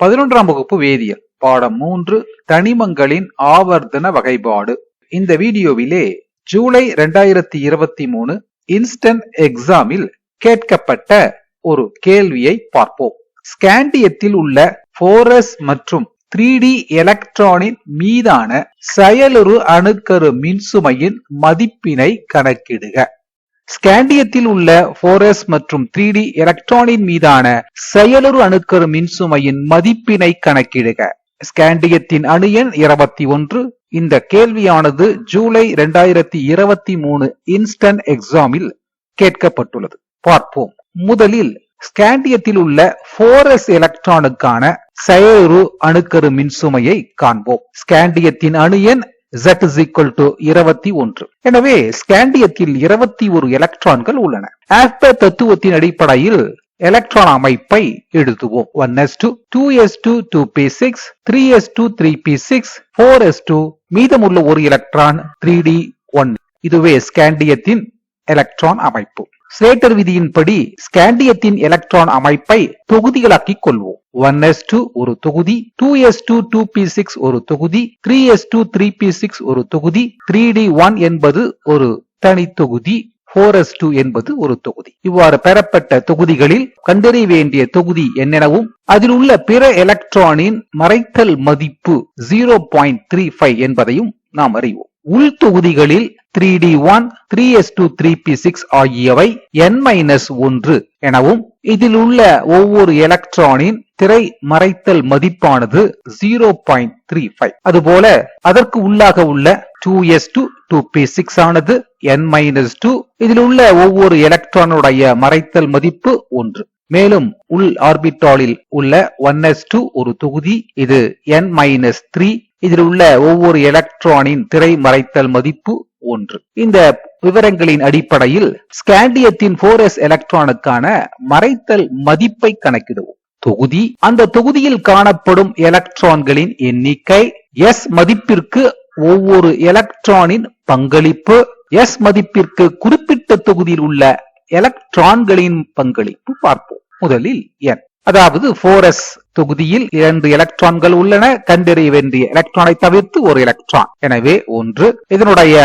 பதினொன்றாம் வகுப்பு வேதியியல் பாடம் மூன்று தனிமங்களின் ஆவர்த்தன வகைப்பாடு. இந்த வீடியோவிலே ஜூலை 2023 இருபத்தி மூணு இன்ஸ்டன்ட் எக்ஸாமில் கேட்கப்பட்ட ஒரு கேள்வியை பார்ப்போம். ஸ்காண்டியத்தில் உள்ள போரஸ் மற்றும் த்ரீ டி எலக்ட்ரானின் மீதான செயலுறு அணுக்கரு மின்சுமையின் மதிப்பினை கணக்கிடுக. ஸ்காண்டியத்தில் உள்ள போரஸ் மற்றும் த்ரீ டி எலக்ட்ரானின் மீதான செயலுறு அணுக்கரு மின்சுமையின் மதிப்பினை கணக்கிடுக. ஸ்காண்டியத்தின் அணு எண் இருபத்தி ஒன்று. இந்த கேள்வியானது ஜூலை 2023 இருபத்தி மூணு இன்ஸ்டன்ட் எக்ஸாமில் கேட்கப்பட்டுள்ளது. பார்ப்போம். முதலில் ஸ்காண்டியத்தில் உள்ள போரஸ் எலக்ட்ரானுக்கான செயலுறு அணுக்கரு மின்சுமையை காண்போம். ஸ்காண்டியத்தின் அணு எண் Z is equal to இருபத்தி ஒன்று. எனவே ஸ்காண்டியத்தில் இருபத்தி ஒரு எலக்ட்ரான்கள் உள்ளன. ஆஸ்பர் தத்துவத்தின் அடிப்படையில் எலக்ட்ரான் அமைப்பை எழுதுவோம். One S two two S two two P six three S two three P six four S two மீதமுள்ள ஒரு எலக்ட்ரான் த்ரீ டி ஒன் இதுவே ஸ்காண்டியத்தின் எலக்ட்ரான் அமைப்பு. ஸ்லேட்டர் விதியின்படி ஸ்காண்டியத்தின் எலக்ட்ரான் அமைப்பை தொகுதிகளாக்கிக் கொள்வோம். ஒன் எஸ் டூ ஒரு தொகுதி two S two two P six ஒரு தொகுதி three S two three P six ஒரு தொகுதி த்ரீ டி ஒன் என்பது ஒரு தனி தொகுதி போர் எஸ் டூ என்பது ஒரு தொகுதி. இவ்வாறு பெறப்பட்ட தொகுதிகளில் கண்டறிய வேண்டிய தொகுதி என்னெனவும் அதில் உள்ள பிற எலக்ட்ரானின் மறைத்தல் மதிப்பு ஜீரோ பாயிண்ட் த்ரீ ஃபைவ் என்பதையும் நாம் அறிவோம். உள் தொகுதிகளில் three D one three S two three P six ஆகியவை என் மைனஸ் ஒன்று எனவும் இதில் உள்ள ஒவ்வொரு எலக்ட்ரானின் திரை மறைத்தல் மதிப்பானது ஜீரோ பாயிண்ட் த்ரீ ஃபைவ் அதுபோல அதற்கு உள்ளாக உள்ள two S two two P six ஆனது என் மைனஸ் டூ இதில் உள்ள ஒவ்வொரு எலக்ட்ரானுடைய மறைத்தல் மதிப்பு ஒன்று. மேலும் உள் ஆர்பிட்டாலில் உள்ள ஒன் எஸ் டூ ஒரு தொகுதி இது என் மைனஸ் த்ரீ இதில் உள்ள ஒவ்வொரு எலக்ட்ரானின் திரை மறைத்தல் மதிப்பு ஒன்று. இந்த விவரங்களின் அடிப்படையில் ஸ்காண்டியத்தின் போரஸ் எலக்ட்ரானுக்கான மறைத்தல் மதிப்பை கணக்கிடுவோம். தொகுதி அந்த தொகுதியில் காணப்படும் எலக்ட்ரான்களின் எண்ணிக்கை எஸ் மதிப்பிற்கு ஒவ்வொரு எலக்ட்ரானின் பங்களிப்பு எஸ் மதிப்பிற்கு குறிப்பிட்ட தொகுதியில் உள்ள எலக்ட்ரான்களின் பங்களிப்பு பார்ப்போம். முதலில் என் அதாவது போரஸ் தொகுதியில் இரண்டு எலக்ட்ரான்கள் உள்ளன. கண்டறிய வேண்டிய எலக்ட்ரானை தவிர்த்து ஒரு எலக்ட்ரான் எனவே ஒன்று இதனுடைய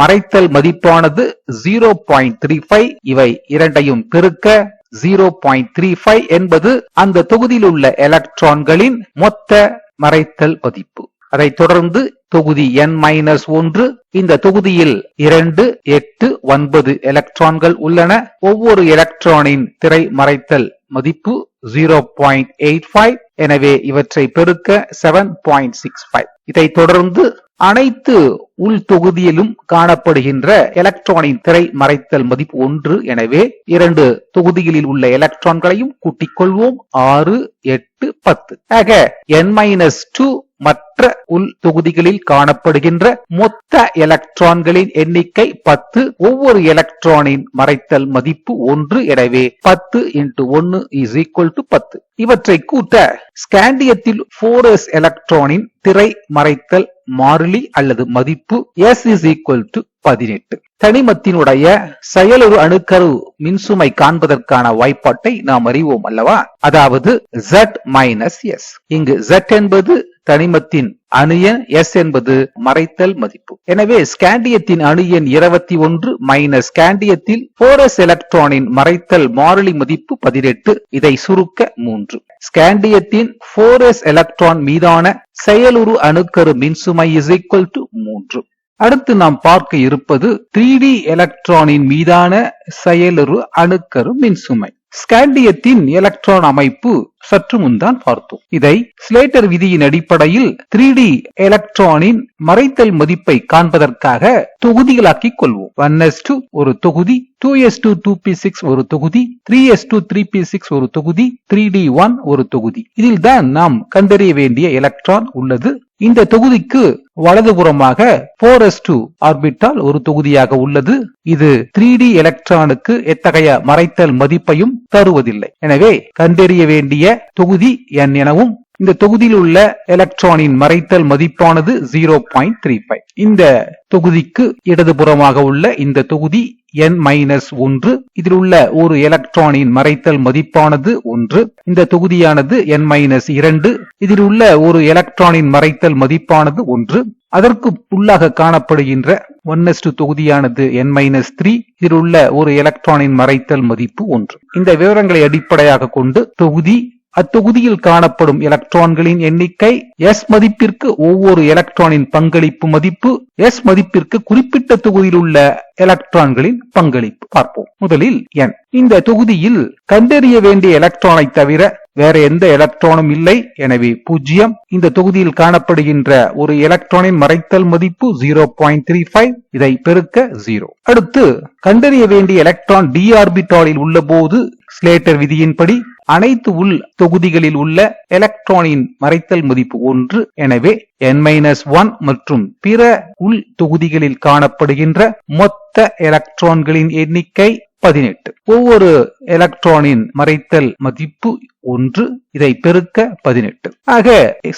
மறைத்தல் மதிப்பானது ஜீரோ பாயிண்ட் த்ரீ ஃபைவ் இவை இரண்டையும் பெருக்க ஜீரோ பாயிண்ட் த்ரீ ஃபைவ் என்பது அந்த தொகுதியில் உள்ள எலக்ட்ரான்களின் மொத்த மறைத்தல் மதிப்பு. அதைத் தொடர்ந்து தொகுதி n மைனஸ் ஒன்று இந்த தொகுதியில் இரண்டு எட்டு ஒன்பது எலக்ட்ரான்கள் உள்ளன. ஒவ்வொரு எலக்ட்ரானின் திரை மறைத்தல் மதிப்பு ஜீரோ பாயிண்ட் எயிட் ஃபைவ் எனவே இவற்றை பெருக்க செவன் பாயிண்ட் சிக்ஸ் ஃபைவ் தொடர்ந்து அனைத்து உள் தொகுதியிலும் காணப்படுகின்ற எலக்ட்ரானின் திரை மறைத்தல் மதிப்பு ஒன்று. எனவே இரண்டு தொகுதிகளில் உள்ள எலக்ட்ரான்களையும் கூட்டிக் கொள்வோம் ஆறு எட்டு பத்து. ஆக என் மைனஸ் டூ மற்ற உள் தொகுதிகளில் காணப்படுகின்ற மொத்த எலக்ட்ரான்களின் எண்ணிக்கை பத்து ஒவ்வொரு எலக்ட்ரானின் மறைத்தல் மதிப்பு ஒன்று. எனவே பத்து இன்டு ஒன்னு இஸ் ஈக்குவல் டு பத்து. இவற்றை கூட்ட ஸ்காண்டியத்தில் போரஸ் எலக்ட்ரானின் திரை மறைத்தல் மாறிலி அல்லது மதிப்பு எஸ் இஸ் ஈக்குவல் டு பதினெட்டு. தனிமத்தினுடைய செயலுறு அணுக்கரு மின்சுமை காண்பதற்கான வாய்ப்பாட்டை நாம் அறிவோம் அல்லவா? அதாவது Z மைனஸ் எஸ் இங்கு Z என்பது தனிமத்தின் அணு எண் எஸ் என்பது மறைத்தல் மதிப்பு. எனவே ஸ்காண்டியத்தின் அணு எண் இருபத்தி ஒன்று மைனஸ் ஸ்காண்டியத்தில் போரஸ் எலக்ட்ரானின் மறைத்தல் மாறிலி மதிப்பு பதினெட்டு. இதை சுருக்க மூன்று. ஸ்காண்டியத்தின் போரஸ் எலக்ட்ரான் மீதான செயலுறு அணுக்கரு மின்சுமை இஸ் ஈக்குவல் டு மூன்று. அடுத்து நாம் பார்க்க இருப்பது த்ரீ டி எலக்ட்ரானின் மீதான செயலுறு அணுக்கரு மின்சுமை. ஸ்காண்டியத்தின் எலக்ட்ரான் அமைப்பு சற்று முன்தான் பார்த்தோம். இதை ஸ்லேட்டர் விதியின் அடிப்படையில் த்ரீ டி எலக்ட்ரானின் மறைத்தல் மதிப்பை காண்பதற்காக தொகுதிகளாக்கிக் கொள்வோம். ஒன் எஸ் டூ ஒரு தொகுதி two S two two P six ஒரு தொகுதி three S two three P six ஒரு தொகுதி த்ரீ டி ஒன் ஒரு தொகுதி. இதில் தான் நாம் கண்டறிய வேண்டிய எலக்ட்ரான் உள்ளது. இந்த தொகுதிக்கு வலதுபுறமாக போர் எஸ் டூ ஆர்பிட்டால் ஒரு தொகுதியாக உள்ளது. இது த்ரீ டி எலக்ட்ரானுக்கு எத்தகைய மறைத்தல் மதிப்பையும் தருவதில்லை. எனவே கண்டறிய வேண்டிய தொகுதி என் எனவும் இந்த தொகுதியில் உள்ள எலக்ட்ரானின் மறைத்தல் மதிப்பானது ஜீரோ பாயிண்ட் த்ரீ ஃபைவ் இந்த தொகுதிக்கு இடதுபுறமாக உள்ள இந்த தொகுதி n மைனஸ் ஒன்று. இதில் உள்ள ஒரு எலக்ட்ரானின் மறைத்தல் மதிப்பானது ஒன்று. இந்த தொகுதியானது n மைனஸ் இரண்டு. இதில் உள்ள ஒரு எலக்ட்ரானின் மறைத்தல் மதிப்பானது ஒன்று. அதற்கு உள்ளாக காணப்படுகின்ற ஒன்னஸ்டு தொகுதியானது n மைனஸ் த்ரீ இதில் உள்ள ஒரு எலக்ட்ரானின் மறைத்தல் மதிப்பு ஒன்று. இந்த விவரங்களை அடிப்படையாக கொண்டு தொகுதி அத்தொகுதியில் காணப்படும் எலக்ட்ரான்களின் எண்ணிக்கை எஸ் மதிப்பிற்கு ஒவ்வொரு எலக்ட்ரானின் பங்களிப்பு மதிப்பு எஸ் மதிப்பிற்கு குறிப்பிட்ட தொகுதியில் உள்ள எலக்ட்ரான்களின் பங்களிப்பு. பார்ப்போம். முதலில் என் இந்த தொகுதியில் கண்டறிய வேண்டிய எலக்ட்ரானை தவிர வேற எந்த எலக்ட்ரானும் இல்லை. எனவே பூஜ்ஜியம். இந்த தொகுதியில் காணப்படுகின்ற ஒரு எலக்ட்ரானின் மறைத்தல் மதிப்பு ஜீரோ பாயிண்ட் த்ரீ ஃபைவ் இதை பெருக்க ஜீரோ அடுத்து கண்டறிய வேண்டிய எலக்ட்ரான் டி ஆர்பிட்டாலில் உள்ள போது ஸ்லேட்டர் விதியின்படி அனைத்து உள் தொகுதிகளில் உள்ள எலக்ட்ரானின் மறைத்தல் மதிப்பு ஒன்று. எனவே n மைனஸ் ஒன் மற்றும் பிற உள் தொகுதிகளில் காணப்படுகின்ற மொத்த எலக்ட்ரான்களின் எண்ணிக்கை பதினெட்டு. ஒவ்வொரு எலக்ட்ரானின் மறைத்தல் மதிப்பு ஒன்று இதை பெருக்க பதினெட்டு. ஆக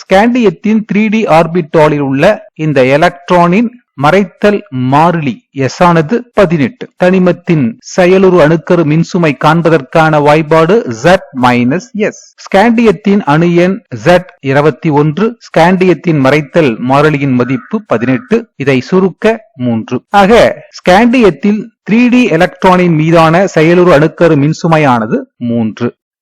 ஸ்காண்டியத்தின் த்ரீ டி ஆர்பிட்டாலில் உள்ள இந்த எலக்ட்ரானின் மறைத்தல் மாறிலி எஸ் ஆனது பதினெட்டு. தனிமத்தின் செயலுறு அணுக்கரு மின்சுமை காண்பதற்கான வாய்ப்பாடு ஜட் மைனஸ் எஸ் ஸ்காண்டியத்தின் அணு எண் ஜட் இருபத்தி ஒன்று. ஸ்காண்டியத்தின் மறைத்தல் மாறிலியின் மதிப்பு பதினெட்டு. இதை சுருக்க மூன்று. ஆக ஸ்காண்டியத்தில் த்ரீ டி எலக்ட்ரானின் மீதான செயலுறு அணுக்கரு மின்சுமையானது மூன்று.